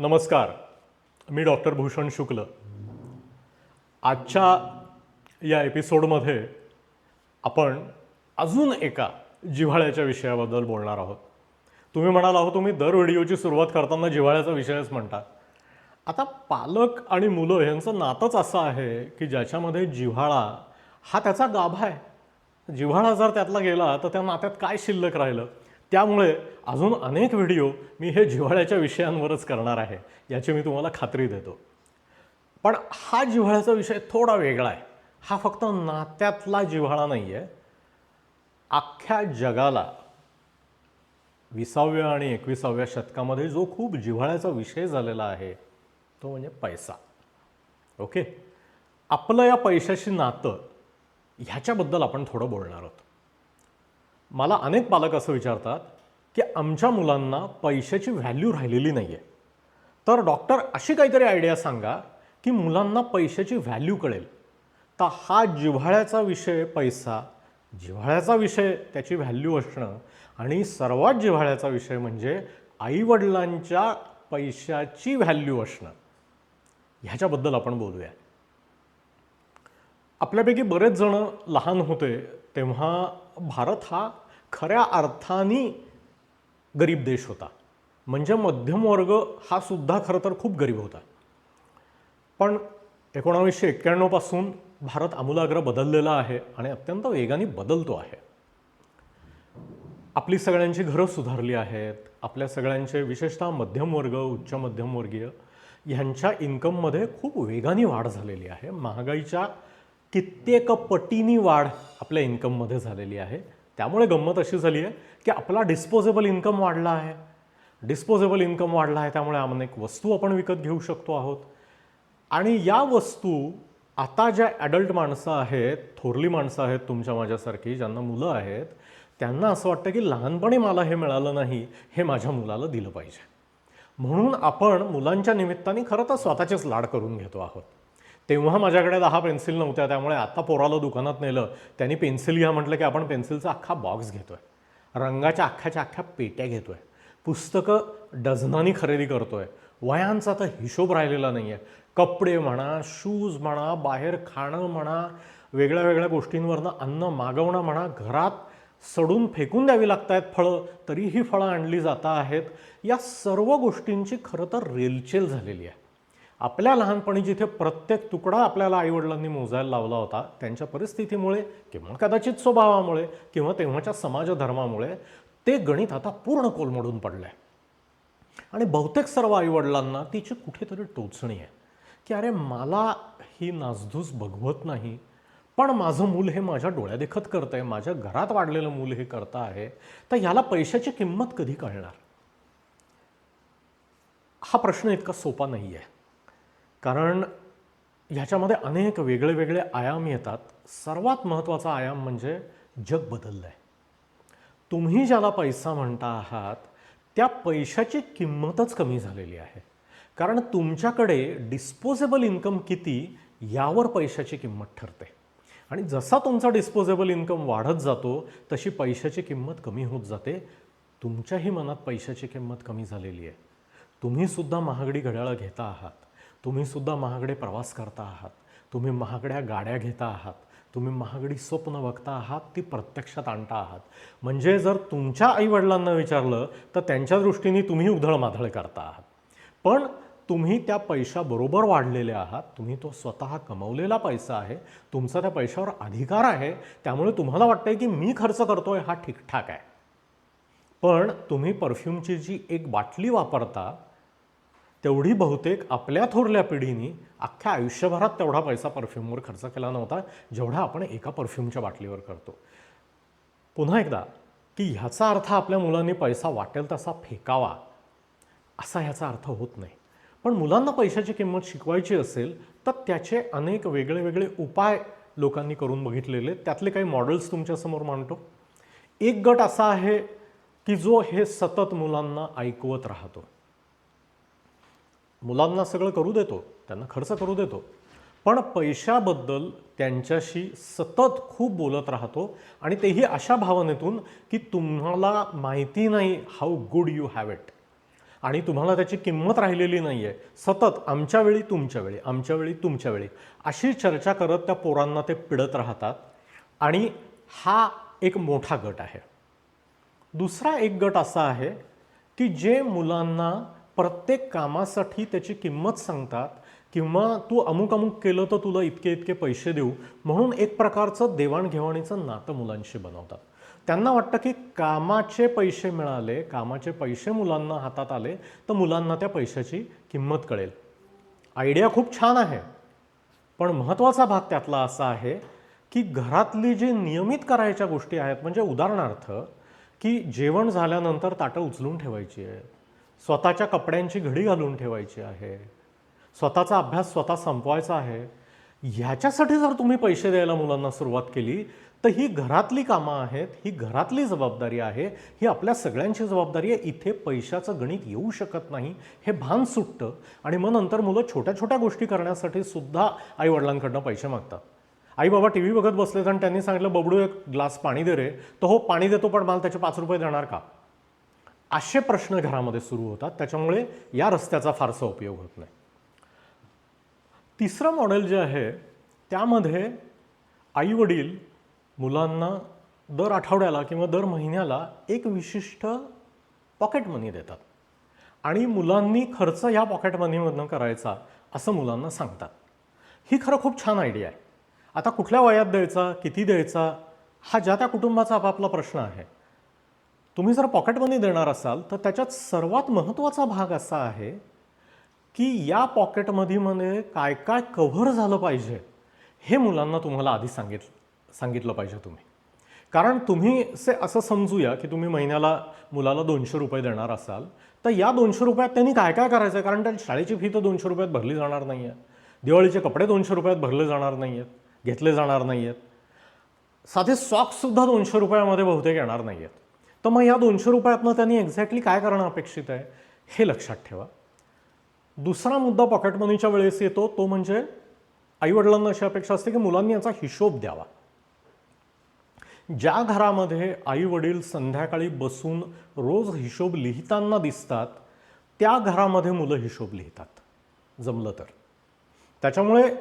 नमस्कार. मी डॉक्टर भूषण शुक्ल. आजच्या या एपिसोडमध्ये आपण अजून एका जिव्हाळ्याच्या विषयाबद्दल बोलणार आहोत. तुम्ही म्हणाल आहो तुम्ही दर व्हिडिओची सुरुवात करताना जिव्हाळ्याचा विषयच म्हणता. आता पालक आणि मुलं यांचं नातंच असं आहे की ज्याच्यामध्ये जिव्हाळा हा त्याचा गाभा आहे. जिव्हाळा जर त्यातला गेला तर त्या नात्यात काय शिल्लक राहिलं? त्यामुळे अजून अनेक व्हिडिओ मी हे जिव्हाळ्याच्या विषयांवरच करणार आहे याची मी तुम्हाला खात्री देतो. पण हा जिव्हाळ्याचा विषय थोडा वेगळा आहे. हा फक्त नात्यातला जिव्हाळा नाही आहे अख्ख्या जगाला विसाव्या आणि एकविसाव्या शतकामध्ये जो खूप जिव्हाळ्याचा विषय झालेला आहे तो म्हणजे पैसा. ओके? आपलं या पैशाशी नातं ह्याच्याबद्दल आपण थोडं बोलणार आहोत. मला अनेक पालक असं विचारतात की आमच्या मुलांना पैशाची व्हॅल्यू राहिलेली नाही आहे तर डॉक्टर अशी काहीतरी आयडिया सांगा की मुलांना पैशाची व्हॅल्यू कळेल. तर हा जिव्हाळ्याचा विषय पैसा जिव्हाळ्याचा विषय त्याची व्हॅल्यू असणं आणि सर्वात जिव्हाळ्याचा विषय म्हणजे आईवडिलांच्या पैशाची व्हॅल्यू असणं. ह्याच्याबद्दल आपण बोलूया. आपल्यापैकी बरेच जण लहान होते तेव्हा भारत हा खऱ्या अर्थाने गरीब देश होता. म्हणजे मध्यमवर्ग हा सुद्धा खरं तर खूप गरीब होता. पण एकोणावीसशे एक्क्याण्णवपासून भारत आमूलाग्र बदललेला आहे आणि अत्यंत वेगाने बदलतो आहे. आपली सगळ्यांची घरं सुधारली आहेत. आपल्या सगळ्यांचे विशेषतः मध्यमवर्ग उच्च मध्यमवर्गीय ह्यांच्या इन्कममध्ये खूप वेगाने वाढ झालेली आहे. महागाईच्या कित्येक पटीनी वाढ आपल्या इन्कममध्ये झालेली आहे. त्यामुळे गंमत अशी झाली आहे की आपला डिस्पोजेबल इन्कम वाढला आहे. डिस्पोजेबल इन्कम वाढला आहे त्यामुळे अनेक वस्तू आपण विकत घेऊ शकतो आहोत. आणि या वस्तू आता ज्या ॲडल्ट माणसं आहेत थोरली माणसं आहेत तुमच्या माझ्यासारखी ज्यांना मुलं आहेत त्यांना असं वाटतं की लहानपणी मला हे मिळालं नाही हे माझ्या मुलाला दिलं पाहिजे. म्हणून आपण मुलांच्या निमित्ताने खरं तर स्वतःचेच लाड करून घेतो आहोत. तेव्हा माझ्याकडे दहा पेन्सिल नव्हत्या त्यामुळे आता पोराला दुकानात नेलं. त्यांनी पेन्सिल घ्या म्हटलं की आपण पेन्सिलचा अख्खा बॉक्स घेतो आहे रंगाच्या अख्ख्याच्या अख्ख्या पेट्या घेतो आहे पुस्तकं डझनानी खरेदी करतो आहे वयांचा तर हिशोब राहिलेला नाही आहे कपडे म्हणा शूज म्हणा बाहेर खाणं म्हणा वेगळ्या वेगळ्या गोष्टींवरनं अन्न मागवणं म्हणा घरात सडून फेकून द्यावी लागत आहेत फळं तरीही फळं आणली जात आहेत. या सर्व गोष्टींची खरं तर रेलचेल झालेली आहे. आपल्या लहानपणी जिथे प्रत्येक तुकडा आपल्याला आईवडिलांनी मोजायला लावला होता त्यांच्या परिस्थितीमुळे किंवा कदाचित स्वभावामुळे किंवा तेव्हाच्या समाजधर्मामुळे ते गणित आता पूर्ण कोलमडून पडलं आहे आणि बहुतेक सर्व आईवडिलांना तिची कुठेतरी टोचणी आहे की अरे मला ही नासधूस बघवत नाही पण माझं मूल हे माझ्या डोळ्यादेखत करतं आहे माझ्या घरात वाढलेलं मूल हे करतं आहे तर ह्याला पैशाची किंमत कधी कळणार? हा प्रश्न इतका सोपा नाही आहे कारण ह्याच्यामध्ये अनेक वेगळे वेगळे आयाम येतात. सर्वात महत्त्वाचा आयाम म्हणजे जग बदललं आहे तुम्ही ज्याला पैसा म्हणता आहात त्या पैशाची किंमतच कमी झालेली आहे. कारण तुमच्याकडे डिस्पोजेबल इन्कम किती यावर पैशाची किंमत ठरते. आणि जसा तुमचा डिस्पोजेबल इन्कम वाढत जातो तशी पैशाची किंमत कमी होत जाते. तुमच्याही मनात पैशाची किंमत कमी झालेली आहे. तुम्हीसुद्धा महागडी घड्याळं घेता आहात. तुम्हीसुद्धा महागडे प्रवास करता आहात. तुम्ही महागड्या गाड्या घेता आहात. तुम्ही महागडी स्वप्न बघता आहात ती प्रत्यक्षात आणता आहात. म्हणजे जर तुमच्या आईवडिलांना विचारलं तर त्यांच्या दृष्टीने तुम्ही उधळमाधळ करता आहात. पण तुम्ही त्या पैशाबरोबर वाढलेले आहात. तुम्ही तो स्वतः कमवलेला पैसा आहे. तुमचा त्या पैशावर अधिकार आहे. त्यामुळे तुम्हाला वाटतंय की मी खर्च करतोय हा ठीकठाक आहे. पण तुम्ही परफ्यूमची जी एक बाटली वापरता तेवढी बहुतेक आपल्या थोरल्या पिढीने अख्ख्या आयुष्यभरात तेवढा पैसा परफ्यूमवर खर्च केला नव्हता जेवढा आपण एका परफ्यूमच्या बाटलीवर करतो. पुन्हा एकदा की ह्याचा अर्थ आपल्या मुलांनी पैसा वाटेल तसा फेकावा असा ह्याचा अर्थ होत नाही. पण मुलांना पैशाची किंमत शिकवायची असेल तर त्याचे अनेक वेगळे वेगळे उपाय लोकांनी करून बघितलेले. त्यातले काही मॉडेल्स तुमच्यासमोर मांडतो. एक गट असा आहे की जो हे सतत मुलांना ऐकवत राहतो. मुलांना सगळं करू देतो त्यांना खर्च करू देतो. पण पैशाबद्दल त्यांच्याशी सतत खूप बोलत राहतो आणि तेही अशा भावनेतून की तुम्हाला माहिती नाही how good you have it आणि तुम्हाला त्याची किंमत राहिलेली नाही आहे सतत आमच्या वेळी तुमच्या वेळी आमच्या वेळी तुमच्या वेळी अशी चर्चा करत त्या पोरांना ते पिडत राहतात. आणि हा एक मोठा गट आहे. दुसरा एक गट असा आहे की जे मुलांना प्रत्येक कामासाठी त्याची किंमत सांगतात किंवा तू अमुक अमुक केलं तर तुला इतके इतके पैसे देऊ म्हणून एक प्रकारचं देवाणघेवाणीचं नातं मुलांशी बनवतात. त्यांना वाटतं की कामाचे पैसे मिळाले कामाचे पैसे मुलांना हातात आले तर मुलांना त्या पैशाची किंमत कळेल. आयडिया खूप छान आहे पण महत्त्वाचा भाग त्यातला असा आहे की घरातली जी नियमित करायच्या गोष्टी आहेत म्हणजे उदाहरणार्थ की जेवण झाल्यानंतर ताटं उचलून ठेवायची आहे. स्वतःच्या कपड्यांची घडी घालून ठेवायची आहे. स्वतःचा अभ्यास स्वतः संपवायचा आहे. ह्याच्यासाठी जर तुम्ही पैसे द्यायला मुलांना सुरुवात केली तर ही घरातली कामं आहेत ही घरातली जबाबदारी आहे ही आपल्या सगळ्यांची जबाबदारी आहे. इथे पैशाचं गणित येऊ शकत नाही. हे भान सुटतं. आणि मग नंतर मुलं छोट्या छोट्या गोष्टी करण्यासाठी सुद्धा आईवडिलांकडनं पैसे मागतात. आई बाबा टी व्ही बघत बसलेत आणि त्यांनी सांगितलं बबडू एक ग्लास पाणी दे रे. तर हो पाणी देतो पण मला त्याचे पाच रुपये देणार का? असे प्रश्न घरामध्ये सुरू होतात त्याच्यामुळे या रस्त्याचा फारसा उपयोग होत नाही. तिसरं मॉडेल जे आहे त्यामध्ये आईवडील मुलांना दर आठवड्याला किंवा दर महिन्याला एक विशिष्ट पॉकेट मनी देतात. आणि मुलांनी खर्च ह्या पॉकेट मनीमधनं करायचा असं मुलांना सांगतात. ही खरं खूप छान आयडिया आहे. आता कुठल्या वयात द्यायचा किती द्यायचा हा ज्या त्या कुटुंबाचा आपापला प्रश्न आहे तुम्ही जर पॉकेट मनी देणार असाल तर त्याच्यात सर्वात महत्त्वाचा भाग असा आहे की या पॉकेटमध्ये मध्ये काय काय कव्हर झालं पाहिजे हे मुलांना तुम्हाला आधी सांगित सांगितलं पाहिजे तुम्ही. कारण तुम्ही से असं समजूया की तुम्ही महिन्याला मुलाला दोनशे रुपये देणार असाल तर या दोनशे रुपयात त्यांनी काय काय करायचं आहे कारण त्या शाळेची फी तर दोनशे रुपयात भरली जाणार नाही आहे दिवाळीचे कपडे दोनशे रुपयात भरले जाणार नाही आहेत घेतले जाणार नाही आहेत साधे सॉक्ससुद्धा दोनशे रुपयामध्ये बहुतेक येणार नाही आहेत तर मग या दोनशे रुपयातनं त्यांनी एक्झॅक्टली काय करणं अपेक्षित आहे हे लक्षात ठेवा. दुसरा मुद्दा पॉकेट मनीच्या वेळेस येतो तो म्हणजे आईवडिलांना अशी अपेक्षा असते की मुलांनी याचा हिशोब द्यावा. ज्या घरामध्ये आई वडील संध्याकाळी बसून रोज हिशोब लिहिताना दिसतात त्या घरामध्ये मुलं हिशोब लिहितात. जमलं तर. त्याच्यामुळे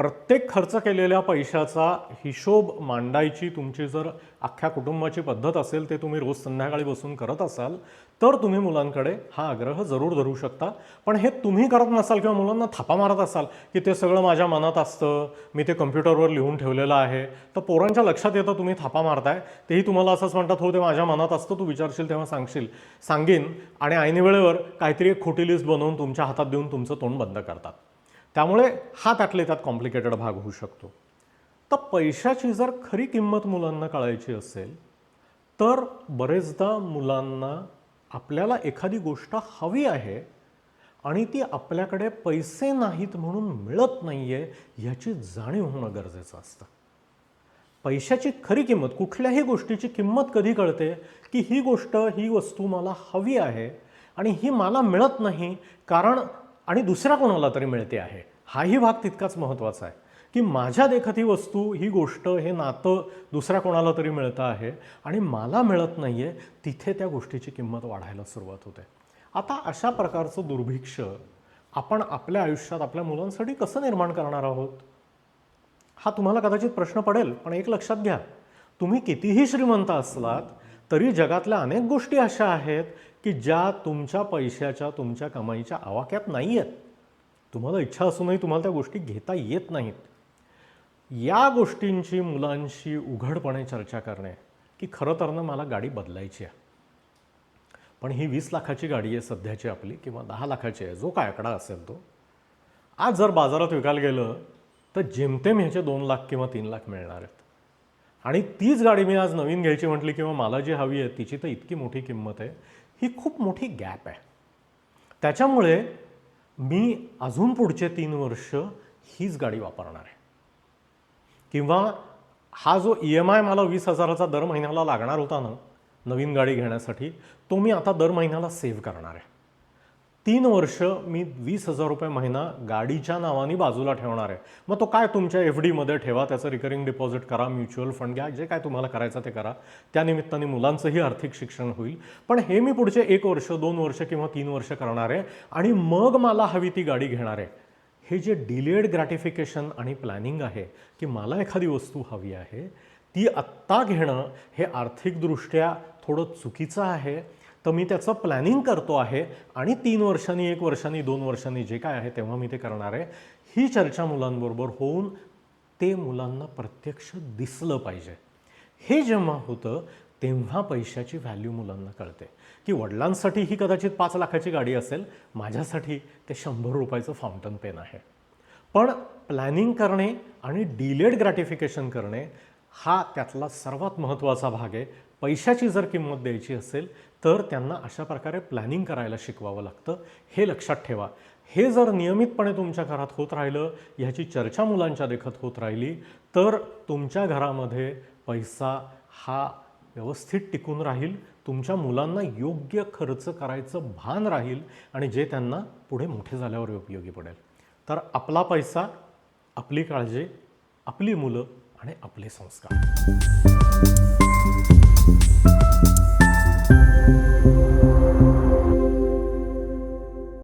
प्रत्येक खर्च केलेल्या पैशाचा हिशोब मांडायची तुमची जर अख्ख्या कुटुंबाची पद्धत असेल ते तुम्ही रोज संध्याकाळी बसून करत असाल तर तुम्ही मुलांकडे हा आग्रह जरूर धरू शकता. पण हे तुम्ही करत नसाल किंवा मुलांना थापा मारत असाल की ते सगळं माझ्या मनात असतं मी ते कम्प्युटरवर लिहून ठेवलेलं आहे तर पोरांच्या लक्षात येतं तुम्ही थापा मारताय. तेही तुम्हाला असंच म्हणतात हो ते माझ्या मनात असतं तू विचारशील तेव्हा सांगशील. सांगेन आणि ऐनवेळेवर काहीतरी एक खोटी लिस्ट बनवून तुमच्या हातात देऊन तुमचं तोंड बंद करतात. त्यामुळे हा त्यातले त्यात कॉम्प्लिकेटेड भाग होऊ शकतो. तर पैशाची जर खरी किंमत मुलांना कळायची असेल तर बरेचदा मुलांना आपल्याला एखादी गोष्ट हवी आहे आणि ती आपल्याकडे पैसे नाहीत म्हणून मिळत नाही आहे ह्याची जाणीव होणं गरजेचं असतं. पैशाची खरी किंमत कुठल्याही गोष्टीची किंमत कधी कळते की ही गोष्ट ही वस्तू मला हवी आहे आणि ही मला मिळत नाही कारण आणि दुसऱ्या कोणाला तरी मिळते आहे. हाही भाग तितकाच महत्त्वाचा आहे. की माझ्या देखत ही वस्तू ही गोष्ट हे नातं दुसऱ्या कोणाला तरी मिळतं आहे आणि मला मिळत नाही आहे तिथे त्या गोष्टीची किंमत वाढायला सुरुवात होते. आता अशा प्रकारचं दुर्भिक्ष आपण आपल्या आयुष्यात आपल्या मुलांसाठी कसं निर्माण करणार आहोत? हा तुम्हाला कदाचित प्रश्न पडेल पण एक लक्षात घ्या. तुम्ही कितीही श्रीमंत असलात तरी जगातल्या अनेक गोष्टी अशा आहेत की ज्या तुमच्या पैशाच्या तुमच्या कमाईच्या आवाक्यात नाही आहेत तुम्हाला इच्छा असूनही तुम्हाला त्या गोष्टी घेता येत नाहीत. या गोष्टींची मुलांशी उघडपणे चर्चा करणे की खरं तर ना मला गाडी बदलायची आहे. पण ही वीस लाखाची गाडी आहे सध्याची आपली किंवा दहा लाखाची आहे जो काय आकडा असेल तो. आज जर बाजारात विकायला गेलं तर जेमतेम ह्याचे दोन लाख किंवा तीन लाख मिळणार आहेत. आणि तीच गाडी मी आज नवीन घ्यायची म्हटली किंवा मला जी हवी आहे तिची तर इतकी मोठी किंमत आहे ही खूप मोठी गॅप आहे. त्याच्यामुळे मी अजून पुढचे तीन वर्ष हीच गाडी वापरणार आहे. किंवा हा जो ई एम आय मला वीस हजाराचा दर महिन्याला लागणार होता ना नवीन गाडी घेण्यासाठी तो मी आता दर महिन्याला सेव्ह करणार आहे. तीन वर्ष मी वीस हजार रुपये महिना गाडीच्या नावाने बाजूला ठेवणार आहे. मग तो काय तुमच्या एफ डीमध्ये ठेवा त्याचं रिकरिंग डिपॉझिट करा म्युच्युअल फंड घ्या जे काय तुम्हाला करायचं ते करा. त्यानिमित्ताने मुलांचंही आर्थिक शिक्षण होईल. पण हे मी पुढचे एक वर्ष दोन वर्ष किंवा तीन वर्ष करणार आहे आणि मग मला हवी ती गाडी घेणार आहे. हे जे डिलेड ग्रॅटिफिकेशन आणि प्लॅनिंग आहे की मला एखादी वस्तू हवी आहे ती आत्ता घेणं हे आर्थिकदृष्ट्या थोडं चुकीचं आहे. तर मी त्याचं प्लॅनिंग करतो आहे आणि तीन वर्षांनी एक वर्षांनी दोन वर्षांनी जे काय आहे तेव्हा मी ते करणार आहे. ही चर्चा मुलांबरोबर होऊन ते मुलांना प्रत्यक्ष दिसलं पाहिजे. हे जेव्हा होतं तेव्हा पैशाची व्हॅल्यू मुलांना कळते. की वडिलांसाठी ही कदाचित पाच लाखाची गाडी असेल माझ्यासाठी ते शंभर रुपयाचं फाउंटन पेन आहे. पण प्लॅनिंग करणे आणि डिलेड ग्रॅटिफिकेशन करणे हा त्यातला सर्वात महत्त्वाचा भाग आहे. पैशाची जर किंमत द्यायची असेल तर त्यांना अशा प्रकारे प्लॅनिंग करायला शिकवावं लागतं. हे लक्षात ठेवा. हे जर नियमितपणे तुमच्या घरात होत राहिलं ह्याची चर्चा मुलांच्या देखत होत राहिली तर तुमच्या घरामध्ये पैसा हा व्यवस्थित टिकून राहील तुमच्या मुलांना योग्य खर्च करायचं भान राहील आणि जे त्यांना पुढे मोठे झाल्यावर उपयोगी पडेल. तर आपला पैसा आपली काळजी आपली मुलं आणि आपले संस्कार.